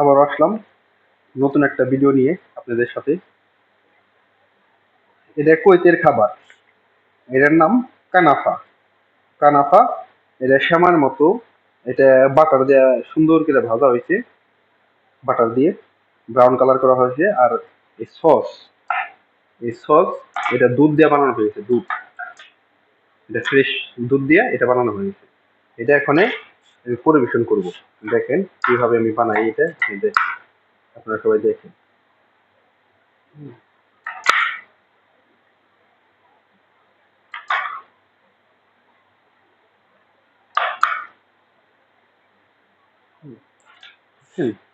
আবার আসলাম নতুন একটা ভিডিও নিয়ে আপনাদের সাথে। এটা কৈতের খাবার। এটার নাম কানাফা। কানাফা, এটা শ্যামার মতো। এটা বাটার দিয়ে সুন্দর করে ভাজা হয়েছে। বাটার দিয়ে ব্রাউন কালার করা হয়েছে আর এই সস এই সস এটা দুধ দিয়ে বানানো হয়েছে, দুধ। এটা ফ্রেশ দুধ দিয়ে এটা বানানো হয়েছে। এটা এখানে পরিবেশন করব। দেখেন কীভাবে আমি বানাই এটা। আপনারা সবাই দেখেন। হুম।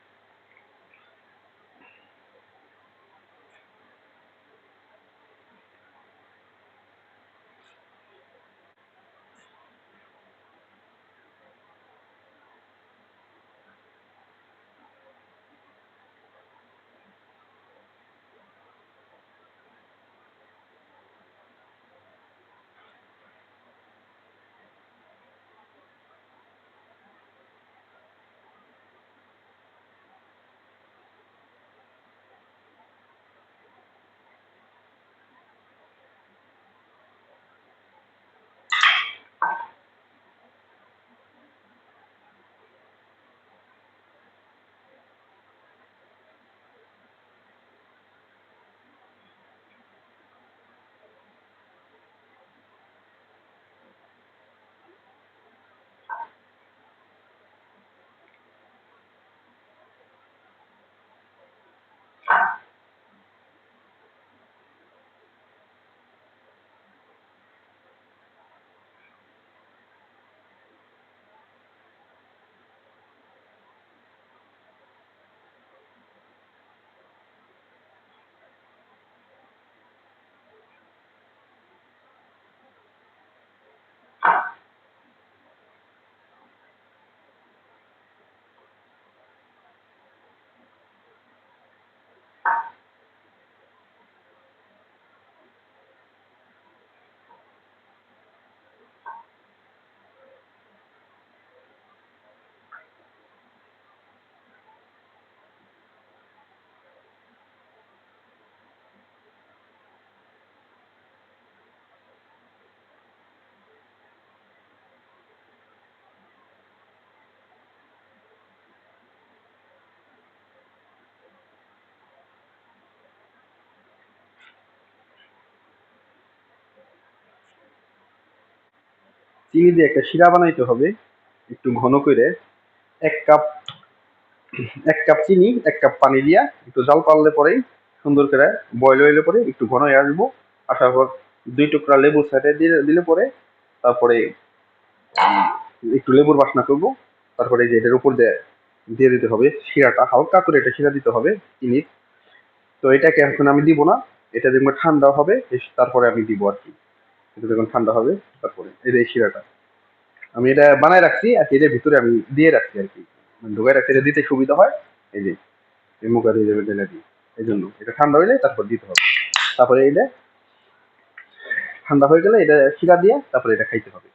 চিনি দিয়ে একটা শিরা বানাইতে হবে, একটু ঘন করে। এক কাপ এক কাপ চিনি, এক কাপ পানি দিয়া একটু জাল পারলে পরেই সুন্দর করে বয়ল হইলে পরে একটু ঘন হয়ে আসব। আসার পর দুই টুকরা লেবু সাইডে দিয়ে দিলে পরে তারপরে একটু লেবুর বাসনা করব। তারপরে যে এটার উপর দিয়ে দিয়ে দিতে হবে শিরাটা, হালকা করে এটা শিরা দিতে হবে চিনির। তো এটাকে এখন আমি দিব না, এটা দেখব ঠান্ডা হবে তারপরে আমি দিব আর কি। যখন ঠান্ডা হবে, তারপরে। এই যে শিরাটা। আমি এটা বানায় রাখছি, আর এদের ভিতরে আমি দিয়ে রাখছি আর কি। মানে ঢোকায় রাখছি, এটা দিতে সুবিধা হয়। এই যে, এই মুখা দিয়ে দেবে দিই এই জন্য, এটা ঠান্ডা হইলে তারপর দিতে হবে। তারপরে এটা ঠান্ডা হয়ে গেলে এটা শিরা দিয়ে তারপরে এটা খাইতে হবে।